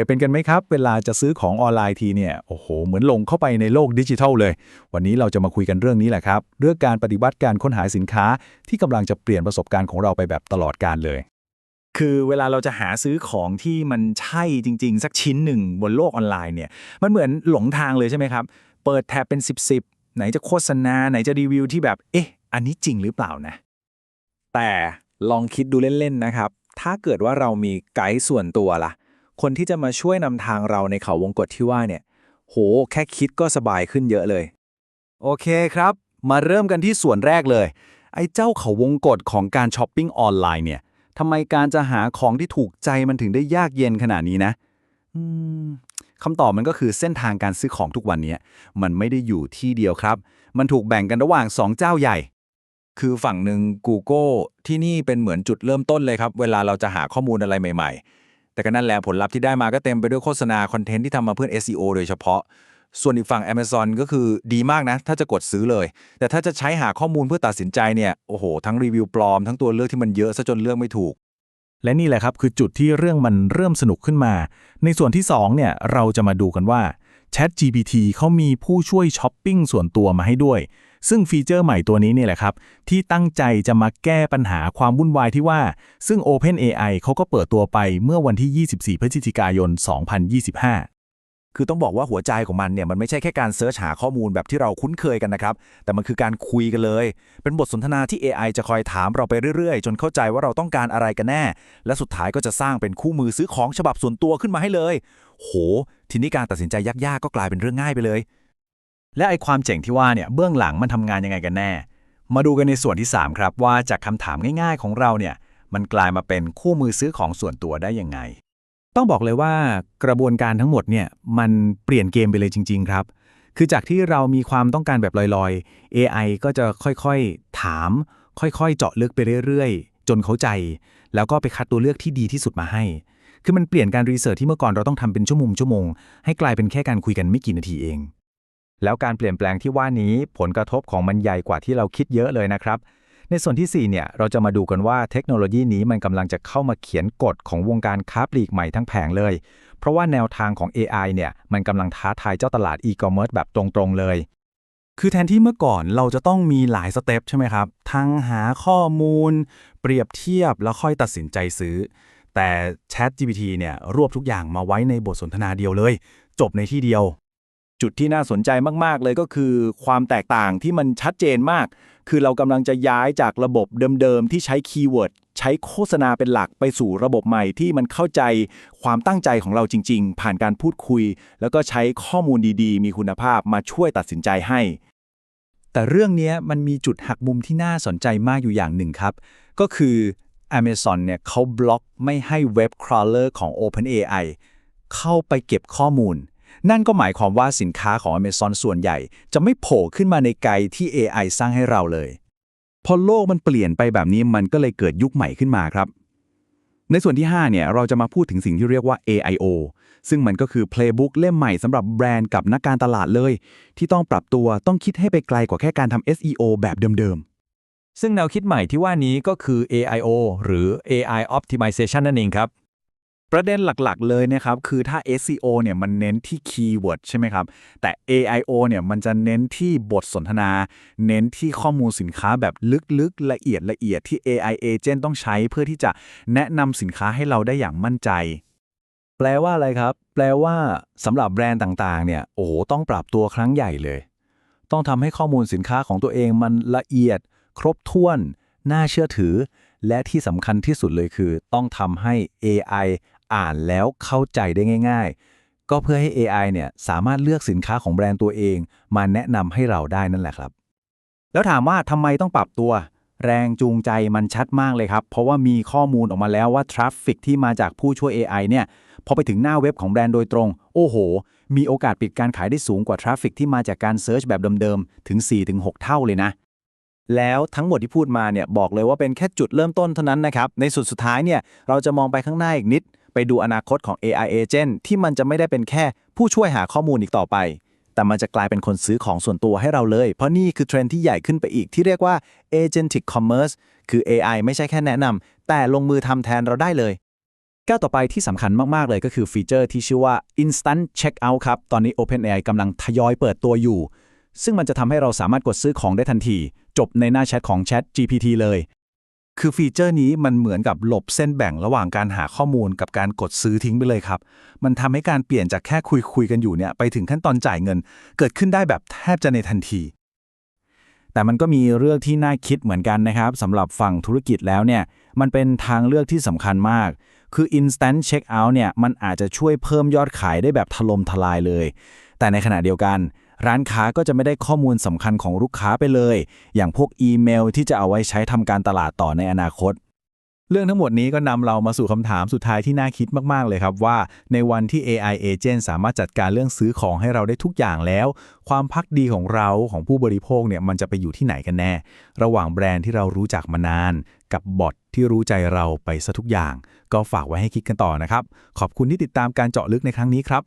ยเป็นกันไหมครับ เวลาจะซื้อของออนไลน์ทีเนี่ย โอ้โห เหมือนลงเข้าไปในโลกดิจิทัลเลย วันนี้เราจะมาคุยกันเรื่องนี้แหละครับ เรื่องการปฏิบัติการค้นหาสินค้า ที่กำลังจะเปลี่ยนประสบการณ์ของเราไปแบบตลอดการเลย คือเวลาเราจะหาซื้อของที่มันใช่จริง ๆ สักชิ้นหนึ่งบนโลกออนไลน์เนี่ย มันเหมือนหลงทางเลยใช่ไหมครับ เปิดแท็บเป็น 10บสไหนจะโฆษณา ไหนจะรีวิวที่แบบ เอ๊ะ อันนี้จริงหรือเปล่านะ แต่ลองคิดดูเล่นๆนะครับ ถ้าเกิดว่าเรามีไกด์ส่วนตัวล่ะ คนที่จะมาช่วยนำทางเราในเขาวงกฏที่ว่าเนี่ย โห แค่คิดก็สบายขึ้นเยอะเลย โอเคครับ มาเริ่มกันที่ส่วนแรกเลย ไอ้เจ้าเขาวงกฎของการช้อปปิ้งออนไลน์เนี่ยทำไมการจะหาของที่ถูกใจมันถึงได้ยากเย็นขนาดนี้นะคำตอบมันก็คือเส้นทางการซื้อของทุกวันนี้มันไม่ได้อยู่ที่เดียวครับ มันถูกแบ่งกันระหว่าง 2 เจ้าใหญ่ คือฝั่งหนึ่ง Google ที่นี่เป็นเหมือนจุดเริ่มต้นเลยครับ เวลาเราจะหาข้อมูลอะไรใหม่ ๆ แต่ก็นั่นแหละผลลัพธ์ที่ได้มาก็เต็มไปด้วยโฆษณาคอนเทนต์ที่ทำมาเพื่อ SEO โดยเฉพาะ ส่วนอีกฝั่ง Amazon ก็คือดีมากนะ ถ้าจะกดซื้อเลย แต่ถ้าจะใช้หาข้อมูลเพื่อตัดสินใจเนี่ยโอ้โห ทั้งรีวิวปลอมทั้งตัวเลือกที่มันเยอะซะจนเลือกไม่ถูก และนี่แหละครับคือจุดที่เรื่องมันเริ่มสนุกขึ้นมา ในส่วนที่2เนี่ยเราจะมาดูกันว่า Chat GPT เขามีผู้ช่วยช้อปปิ้งส่วนตัวมาให้ด้วย ซึ่งฟีเจอร์ใหม่ตัวนี้เนี่ยแหละครับ ที่ตั้งใจจะมาแก้ปัญหาความวุ่นวายที่ว่า ซึ่ง OpenAI เขาก็เปิดตัวไปเมื่อวันที่ 24 พฤศจิกายน 2025คือต้องบอกว่าหัวใจของมันเนี่ยมันไม่ใช่แค่การเซิร์ชหาข้อมูลแบบที่เราคุ้นเคยกันนะครับ แต่มันคือการคุยกันเลย เป็นบทสนทนาที่ AI จะคอยถามเราไปเรื่อยๆ จนเข้าใจว่าเราต้องการอะไรกันแน่ และสุดท้ายก็จะสร้างเป็นคู่มือซื้อของฉบับส่วนตัวขึ้นมาให้เลย โห ทีนี้การตัดสินใจยากๆก็กลายเป็นเรื่องง่ายไปเลย และไอความเจ๋งที่ว่าเนี่ยเบื้องหลังมันทำงานยังไงกันแน่ มาดูกันในส่วนที่ 3 ครับ ว่าจากคำถามง่ายๆของเราเนี่ยมันกลายมาเป็นคู่มือซื้อของส่วนตัวได้ยังไง ต้องบอกเลยว่ากระบวนการทั้งหมดเนี่ยมันเปลี่ยนเกมไปเลยจริง ๆ ครับ คือจากที่เรามีความต้องการแบบลอยๆ AI ก็จะค่อยๆถาม ค่อยๆ เจาะลึกไปเรื่อยๆ จนเข้าใจ แล้วก็ไปคัดตัวเลือกที่ดีที่สุดมาให้ คือมันเปลี่ยนการรีเสิร์ชที่เมื่อก่อนเราต้องทำเป็นชั่วโมงชั่วโมงให้กลายเป็นแค่การคุยกันไม่กี่นาทีเอง แล้วการเปลี่ยนแปลงที่ว่านี้ผลกระทบของมันใหญ่กว่าที่เราคิดเยอะเลยนะครับ ในส่วนที่4เนี่ยเราจะมาดูกันว่าเทคโนโลยีนี้มันกำลังจะเข้ามาเขียนกฎของวงการค้าปลีกใหม่ทั้งแผงเลย เพราะว่าแนวทางของ AI เนี่ยมันกำลังท้าทายเจ้าตลาดอีคอมเมิร์ซแบบตรงๆเลยคือแทนที่เมื่อก่อนเราจะต้องมีหลายสเต็ปใช่ไหมครับ ทั้งหาข้อมูล เปรียบเทียบแล้วค่อยตัดสินใจซื้อ แต่ Chat GPT เนี่ยรวบทุกอย่างมาไว้ในบทสนทนาเดียวเลย จบในที่เดียว จุดที่น่าสนใจมากๆ เลยก็คือ ความแตกต่างที่มันชัดเจนมาก คือเรากำลังจะย้ายจากระบบเดิมๆ ที่ใช้คีย์เวิร์ดใช้โฆษณาเป็นหลักไปสู่ระบบใหม่ที่มันเข้าใจความตั้งใจของเราจริง ๆ ผ่านการพูดคุย แล้วก็ใช้ข้อมูลดีๆ มีคุณภาพมาช่วยตัดสินใจให้ แต่เรื่องนี้มันมีจุดหักมุมที่น่าสนใจมากอยู่อย่างหนึ่งครับ ก็คือ Amazon เนี่ยเขาบล็อกไม่ให้เว็บครอลเลอร์ของ OpenAI เข้าไปเก็บข้อมูล นั่นก็หมายความว่าสินค้าของ Amazon ส่วนใหญ่ จะไม่โผล่ขึ้นมาในไกด์ที่ AI สร้างให้เราเลย พอโลกมันเปลี่ยนไปแบบนี้มันก็เลยเกิดยุคใหม่ขึ้นมาครับ ในส่วนที่ 5 เนี่ยเราจะมาพูดถึงสิ่งที่เรียกว่า AIO ซึ่งมันก็คือ Playbook เล่มใหม่สำหรับแบรนด์กับนักการตลาดเลย ที่ต้องปรับตัวต้องคิดให้ไปไกลกว่าแค่การทำ SEO แบบเดิมๆซึ่งแนวคิดใหม่ที่ว่านี้ก็คือ AIO หรือ AI Optimization นั่นเองครับ ประเด็นหลักๆ เลยนะครับ คือถ้า SEO เนี่ยมันเน้นที่คีย์เวิร์ดใช่ไหมครับ แต่ AIO เนี่ยมันจะเน้นที่บทสนทนา เน้นที่ข้อมูลสินค้าแบบลึกๆ ละเอียดละเอียดที่ AI agent ต้องใช้เพื่อที่จะแนะนำสินค้าให้เราได้อย่างมั่นใจ แปลว่าอะไรครับ แปลว่าสำหรับแบรนด์ต่างๆ เนี่ย โอ้โห ต้องปรับตัวครั้งใหญ่เลย ต้องทำให้ข้อมูลสินค้าของตัวเองมันละเอียด ครบถ้วน น่าเชื่อถือ และที่สำคัญที่สุดเลยคือ ต้องทำให้ AI อ่านแล้วเข้าใจได้ง่าย ๆ ก็เพื่อให้ AI เนี่ยสามารถเลือกสินค้าของแบรนด์ตัวเอง มาแนะนำให้เราได้นั่นแหละครับ แล้วถามว่าทำไมต้องปรับตัว แรงจูงใจมันชัดมากเลยครับ เพราะว่ามีข้อมูลออกมาแล้วว่าทราฟฟิกที่มาจากผู้ช่วย AI เนี่ยพอไปถึงหน้าเว็บของแบรนด์โดยตรง โอ้โห มีโอกาสปิดการขายได้สูงกว่าทราฟฟิกที่มาจากการเซิร์ชแบบเดิมๆ ถึง 4-6 เท่าเลยนะ แล้วทั้งหมดที่พูดมาเนี่ยบอกเลยว่าเป็นแค่จุดเริ่มต้นเท่านั้นนะครับ ในสุดสุดท้ายเนี่ยเราจะมองไปข้างหน้าอีกนิด ไปดูอนาคตของ AI agent ที่มันจะไม่ได้เป็นแค่ผู้ช่วยหาข้อมูลอีกต่อไป แต่มันจะกลายเป็นคนซื้อของส่วนตัวให้เราเลย เพราะนี่คือเทรนด์ที่ใหญ่ขึ้นไปอีกที่เรียกว่า agentic commerce คือ AI ไม่ใช่แค่แนะนำแต่ลงมือทำแทนเราได้เลยก้าวต่อไปที่สำคัญมาก ๆ เลยก็คือฟีเจอร์ที่ชื่อว่า Instant Checkout ครับ ตอนนี้ OpenAI กำลังทยอยเปิดตัวอยู่ ซึ่งมันจะทำให้เราสามารถกดซื้อของได้ทันที จบในหน้าแชทของ Chat GPT เลย คือฟีเจอร์นี้มันเหมือนกับหลบเส้นแบ่งระหว่างการหาข้อมูลกับการกดซื้อทิ้งไปเลยครับ มันทำให้การเปลี่ยนจากแค่คุยคุยๆกันอยู่เนี่ยไปถึงขั้นตอนจ่ายเงิน เกิดขึ้นได้แบบแทบจะในทันที แต่มันก็มีเรื่องที่น่าคิดเหมือนกันนะครับสำหรับฝั่งธุรกิจแล้วเนี่ยมันเป็นทางเลือกที่สำคัญมาก คือ Instant Checkout เนี่ยมันอาจจะช่วยเพิ่มยอดขายได้แบบถล่มทลายเลย แต่ในขณะเดียวกัน ร้านค้าก็จะไม่ได้ข้อมูลสำคัญของลูกค้าไปเลย อย่างพวกอีเมลที่จะเอาไว้ใช้ทำการตลาดต่อในอนาคต เรื่องทั้งหมดนี้ก็นำเรามาสู่คำถามสุดท้ายที่น่าคิดมาก ๆ เลยครับว่า ในวันที่ AI agent สามารถจัดการเรื่องซื้อของให้เราได้ทุกอย่างแล้ว ความพักดีของเราของผู้บริโภคเนี่ยมันจะไปอยู่ที่ไหนกันแน่ ระหว่างแบรนด์ที่เรารู้จักมานาน กับบอทที่รู้ใจเราไปซะทุกอย่าง ก็ฝากไว้ให้คิดกันต่อนะครับขอบคุณที่ติดตามการเจาะลึกในครั้งนี้ครับ